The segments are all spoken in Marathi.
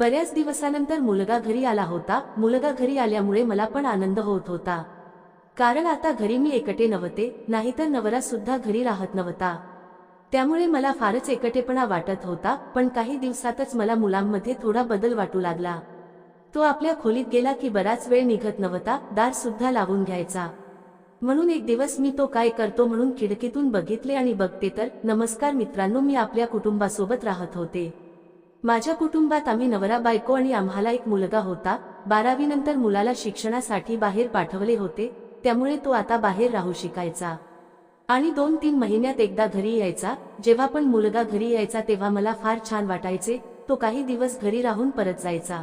बऱ्याच दिवसानंतर मुलगा घरी आला होता. मुलगा घरी आल्यामुळे मला पण आनंद होत होता. कारण आता घरी मी एकटे नव्हते नाहीतर नवरा सुद्धा घरी राहत नव्हता. त्यामुळे मला फारच एकटेपणा वाटत होता पण काही दिवसातच मला मुलांमध्ये थोडा बदल वाटू लागला. तो आपल्या खोलीत गेला की बराच वेळ निघत नव्हता दार सुद्धा लावून घ्यायचा. म्हणून एक दिवस मी तो काय करतो म्हणून खिडकीतून बघितले आणि बघते तर नमस्कार मित्रांनो मी आपल्या कुटुंबासोबत राहत होते. माझ्या कुटुंबात आम्ही नवरा बायको आणि आम्हाला एक मुलगा होता. बारावी नंतर मुलाला शिक्षणासाठी बाहेर पाठवले होते. त्यामुळे तो आता बाहेर राहू शिकायचा. आणि दोन तीन महिन्यात एकदा घरी यायचा. जेव्हा पण मुलगा घरी यायचा तेव्हा मला फार छान वाटायचे. तो काही दिवस घरी राहून परत जायचा.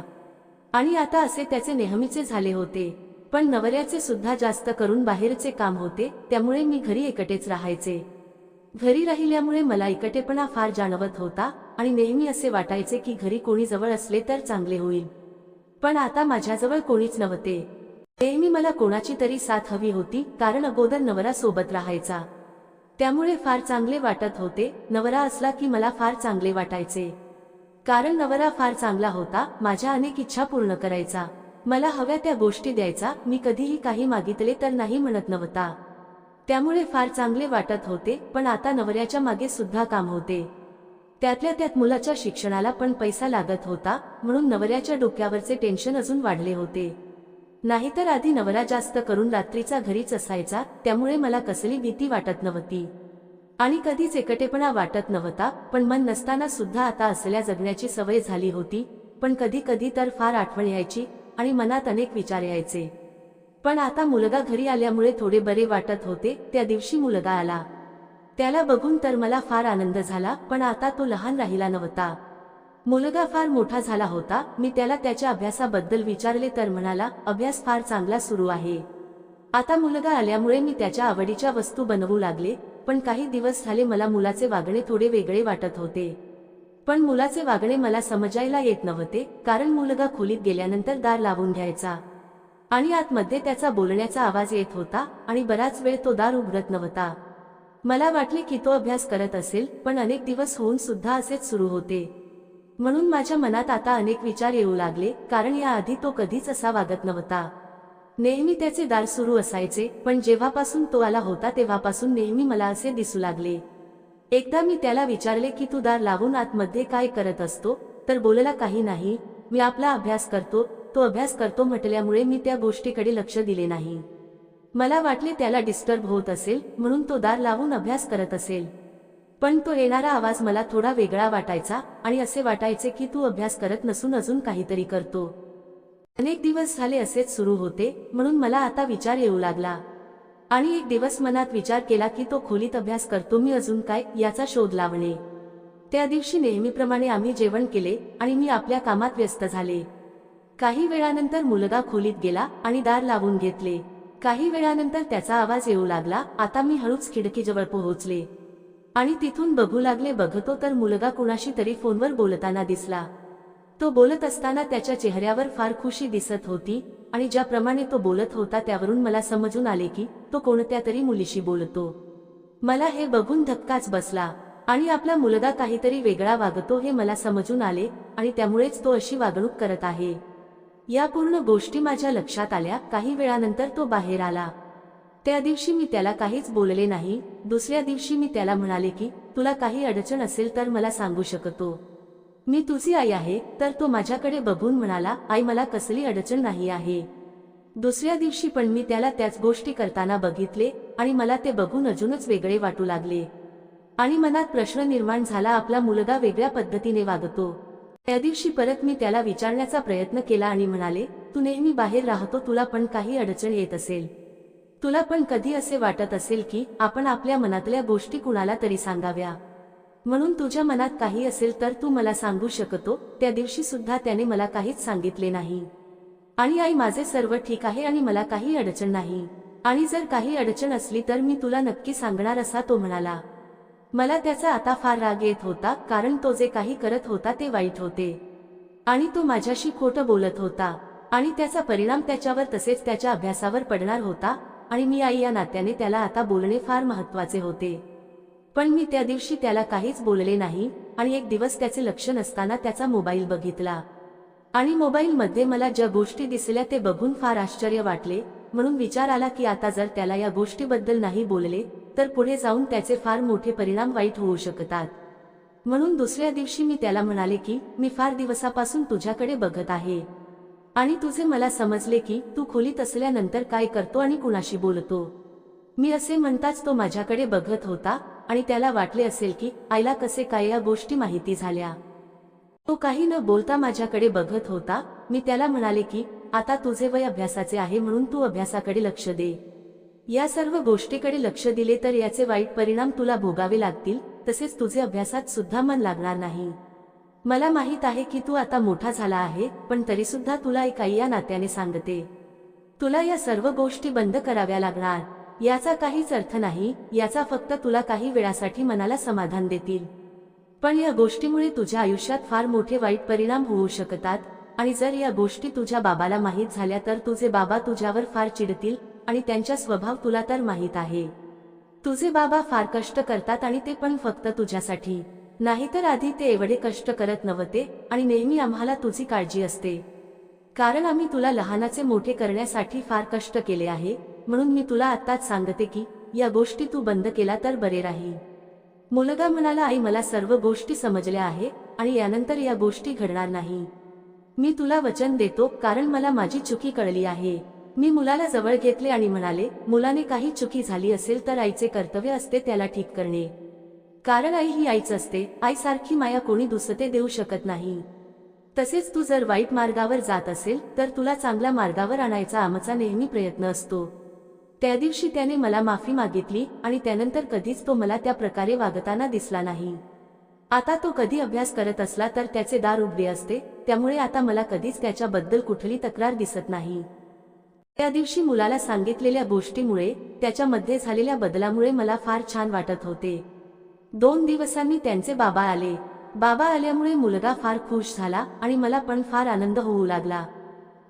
आणि आता असे त्याचे नेहमीचे झाले होते. पण नवऱ्याचे सुद्धा जास्त करून बाहेरचे काम होते. त्यामुळे मी घरी एकटेच राहायचे. घरी राहिल्यामुळे मला इकटेपणा फार जाणवत होता आणि नेहमी असे वाटायचे की घरी कोणी जवळ असले तर चांगले होईल. पण आता माझ्याजवळ कोणीच नव्हते. नेहमी मला कोणाची तरी साथ हवी होती कारण अगोदर नवरा सोबत राहायचा. त्यामुळे फार चांगले वाटत होते नवरा असला की मला फार चांगले वाटायचे. कारण नवरा फार चांगला होता माझ्या अनेक इच्छा पूर्ण करायचा. मला हव्या त्या गोष्टी द्यायचा मी कधीही काही मागितले तर नाही म्हणत नव्हता. त्यामुळे फार चांगले वाटत होते पण आता नवऱ्याच्या मागे सुद्धा काम होते. त्यातल्या त्यात मुलाच्या शिक्षणाला पण पैसा लागत होता म्हणून नवऱ्याच्या डोक्यावरचे टेन्शन अजून वाढले होते. नाहीतर आधी नवरा जास्त करून रात्रीचा घरीच असायचा त्यामुळे मला कसली भीती वाटत नव्हती. आणि कधीच एकटेपणा वाटत नव्हता पण मन नसताना सुद्धा आता असल्या जगण्याची सवय झाली होती पण कधी कधी तर फार आठवण यायची आणि मनात अनेक विचार यायचे. पण आता मुलगा घरी आल्यामुळे थोडे बरे वाटत होते. त्या दिवशी मुलगा आला. त्याला बघून तर मला फार आनंद झाला पण आता तो लहान राहिला नव्हता. मुलगा फार मोठा झाला होता. मी त्याला त्याच्या अभ्यासाबद्दल विचारले तर म्हणाला अभ्यास फार चांगला सुरू आहे. आता मुलगा आल्यामुळे मी त्याच्या आवडीच्या वस्तू बनवू लागले पण काही दिवस झाले मला मुलाचे वागणे थोडे वेगळे वाटत होते. पण मुलाचे वागणे मला समजायला येत नव्हते कारण मुलगा खोलीत गेल्यानंतर दार लावून घ्यायचा. आणि आतमध्ये त्याचा बोलण्याचा आवाज येत होता आणि बराच वेळ तो दार उघडत नव्हता. मला वाटले की तो अभ्यास करत असेल पण अनेक दिवस होऊन सुद्धा असेच सुरू होते. म्हणून माझ्या मनात आता अनेक विचार येऊ लागले कारण याआधी तो कधीच असा वागत नव्हता. नेहमी त्याचे दार सुरू असायचे पण जेव्हापासून तो आला होता तेव्हापासून नेहमी मला असे दिसू लागले. एकदा मी त्याला विचारले की तू दार लावून आतमध्ये काय करत असतो तर बोलला काही नाही मी आपला अभ्यास करतो तो अभ्यास करतो म्हटल्यामुळे मी त्या गोष्टीकडे लक्ष दिले नाही. मला वाटले त्याला डिस्टर्ब होत असेल म्हणून तो दार लावून अभ्यास करत असेल. पण तो येणारा आवाज मला थोडा वेगळा वाटायचा आणि असे वाटायचे की तू अभ्यास करत नसून अजून काहीतरी करतो. अनेक दिवस झाले असेच सुरू होते म्हणून मला आता विचार येऊ लागला. आणि एक दिवस मनात विचार केला की तो खोलीत अभ्यास करतो मी अजून काय याचा शोध लावणे. त्या दिवशी नेहमीप्रमाणे आम्ही जेवण केले आणि मी आपल्या कामात व्यस्त झाले. काही वेळानंतर मुलगा खोलीत गेला आणि दार लावून घेतले. काही वेळानंतर त्याचा आवाज येऊ लागला आता मी हळूच खिडकीजवळ पोहोचले. आणि तिथून बघू लागले बघतो तर मुलगा कुणाशी तरी फोनवर बोलताना दिसला. तो बोलत असताना त्याच्या चेहऱ्यावर फार खुशी दिसत होती आणि ज्याप्रमाणे तो बोलत होता त्यावरून मला समजून आले की तो कोणत्या तरी मुलीशी बोलतो. मला हे बघून धक्काच बसला. आणि आपला मुलगा काहीतरी वेगळा वागतो हे मला समजून आले आणि त्यामुळेच तो अशी वागणूक करत आहे. या पूर्ण गोष्टी माझ्या लक्षात आल्या. काही वेळानंतर तो बाहेर आला. त्या दिवशी मी त्याला काहीच बोलले नाही. दुसऱ्या दिवशी मी त्याला म्हणाले की तुला काही अडचण असेल तर मला सांगू शकतो. मी तुझी आई आहे तर तो माझ्याकडे बघून म्हणाला आई मला कसली अडचण नाही आहे. दुसऱ्या दिवशी पण मी त्याला त्याच गोष्टी करताना बघितले आणि मला ते बघून अजूनच वेगळे वाटू लागले. आणि मनात प्रश्न निर्माण झाला. आपला मुलगा वेगळ्या पद्धतीने वागतो. त्या दिवशी परत मी त्याला विचारण्याचा प्रयत्न केला आणि म्हणाले तू नेहमी बाहेर राहतो तुला पण काही अडचण येत असेल. तुला पण कधी असे वाटत असेल की आपण आपल्या मनातल्या गोष्टी कुणाला तरी सांगाव्या. म्हणून तुझ्या मनात काही असेल तर तू मला सांगू शकतो. त्या दिवशी सुद्धा त्याने मला काहीच सांगितले नाही. आणि आई माझे सर्व ठीक आहे आणि मला काही अडचण नाही. आणि जर काही अडचण असली तर मी तुला नक्की सांगणार असा तो म्हणाला. मला त्याचा आता फार राग येत होता कारण तो जे काही करत होता ते वाईट होते. आणि तो माझ्याशी खोटं बोलत होता. आणि त्याचा परिणाम त्याच्यावर तसेच त्याच्या अभ्यासावर पडणार होता. आणि मी आई या नात्याने त्याला आता बोलणे फार महत्त्वाचे होते. पण मी त्या दिवशी त्याला काहीच बोलले नाही. आणि एक दिवस त्याचे लक्ष नसताना त्याचा मोबाईल बघितला. आणि मोबाईलमध्ये मला ज्या गोष्टी दिसल्या ते बघून फार आश्चर्य वाटले. म्हणून विचार आला की आता जर त्याला या गोष्टीबद्दल नाही बोलले तर पुढे जाऊन त्याचे फार मोठे परिणाम वाईट होऊ शकतात. म्हणून दुसऱ्या दिवशी मी त्याला म्हणाले की मी फार दिवसापासून तुझ्याकडे बघत आहे. आणि तुझे मला समजले की तू खोलीत असल्यानंतर काय करतो आणि कुणाशी बोलतो. मी असे म्हणताच तो माझ्याकडे बघत होता आणि त्याला वाटले असेल की आईला कसे काय या गोष्टी माहिती झाल्या. तो काही न बोलता माझ्याकडे बघत होता. मी त्याला म्हणाले की आता तुझे वय अभ्यासाचे आहे म्हणून तू अभ्यासाकडे लक्ष दे. या सर्व गोष्टीकडे लक्ष दिले तर याचे वाईट परिणाम तुला भोगावे लागतील तसेच तुझे अभ्यासात सुद्धा मन लागणार नाही. मला माहीत आहे की तू आता मोठा झाला आहे पण तरी सुद्धा तुला एक आई या नात्याने सांगते. तुला या सर्व गोष्टी बंद कराव्या लागणार. याचा काहीच अर्थ नाही याचा फक्त तुला काही वेळासाठी मनाला समाधान देतील. पण या गोष्टीमुळे तुझ्या आयुष्यात फार मोठे वाईट परिणाम होऊ शकतात आणि जर या गोष्टी तुझ्या बाबाला माहीत झाल्या तर तुझे बाबा तुझ्यावर फार चिडतील आणि त्यांचा स्वभाव तुला तर माहीत आहे. तुझे बाबा फार कष्ट करतात आणि ते पण फक्त तुझ्यासाठी. नाहीतर आधी ते एवढे कष्ट करत नव्हते आणि नेहमी आम्हाला तुझी काळजी असते. कारण आम्ही तुला लहानाचे मोठे करण्यासाठी फार कष्ट केले आहे म्हणून मी तुला आत्ताच सांगते की या गोष्टी तू बंद केला तर बरे राहील. मुलगा म्हणाला आई मला सर्व गोष्टी समजल्या आहे आणि यानंतर या गोष्टी घडणार नाही. मी तुला वचन देतो कारण मला माझी चुकी कळली आहे. मी मुलाला जवळ घेतले आणि म्हणाले मुलाने काही चुकी झाली असेल तर आईचे कर्तव्य असते त्याला ठीक करणे. कारण आई ही आईच असते आईसारखी माया कोणी दुसते देऊ शकत नाही. तसेच तू जर वाईट मार्गावर जात असेल तर तुला चांगल्या मार्गावर आणायचा आमचा नेहमी प्रयत्न असतो. त्या दिवशी त्याने मला माफी मागितली आणि त्यानंतर कधीच तो मला त्या प्रकारे वागताना दिसला नाही. आता तो कधी अभ्यास करत असला तर त्याचे दार उघडे असते त्यामुळे आता मला कधीच त्याच्याबद्दल कुठली तक्रार दिसत नाही. त्या दिवशी मुलाला सांगितलेल्या गोष्टीमुळे त्याच्यामध्ये झालेल्या बदलामुळे मला फार छान वाटत होते. दोन दिवसांनी त्यांचे बाबा आले. बाबा आल्यामुळे मुलगा फार खुश झाला आणि मला पण फार आनंद होऊ लागला.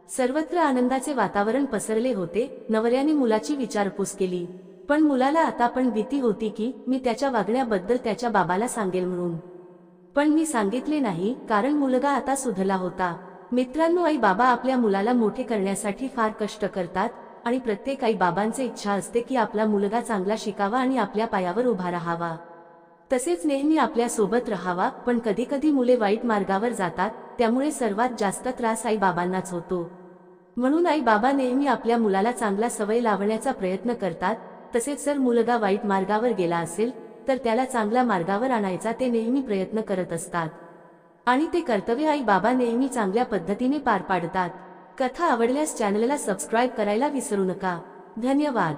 सर्वत्र आनंदाचे वातावरण पसरले होते नवऱ्याने मुलाची विचारपूस केली. पण मुलाला आता पण भीती होती की मी त्याच्या वागण्याबद्दल त्याच्या बाबाला सांगेल म्हणून. पण मी सांगितले नाही कारण मुलगा आता सुधला होता. मित्रांनो आई बाबा आपल्या मुलाला मोठे करण्यासाठी फार कष्ट करतात आणि प्रत्येक आई बाबांचे इच्छा असते की आपला मुलगा चांगला शिकावा आणि आपल्या पायावर उभा राहावा. तसेच नेहमी आपल्यासोबत राहावा पण कधी कधी मुले वाईट मार्गावर जातात त्यामुळे सर्वात जास्त त्रास आई बाबांनाच होतो. म्हणून आई बाबा नेहमी आपल्या मुलाला चांगला सवय लावण्याचा प्रयत्न करतात. तसेच जर मुलगा वाईट मार्गावर गेला असेल तर त्याला चांगल्या मार्गावर आणायचा ते नेहमी प्रयत्न करत असतात. आणि ते कर्तव्य आई बाबा नेहमी चांगल्या पद्धतीने पार पाडतात. कथा आवडल्यास चॅनलला सबस्क्राईब करायला विसरू नका. धन्यवाद.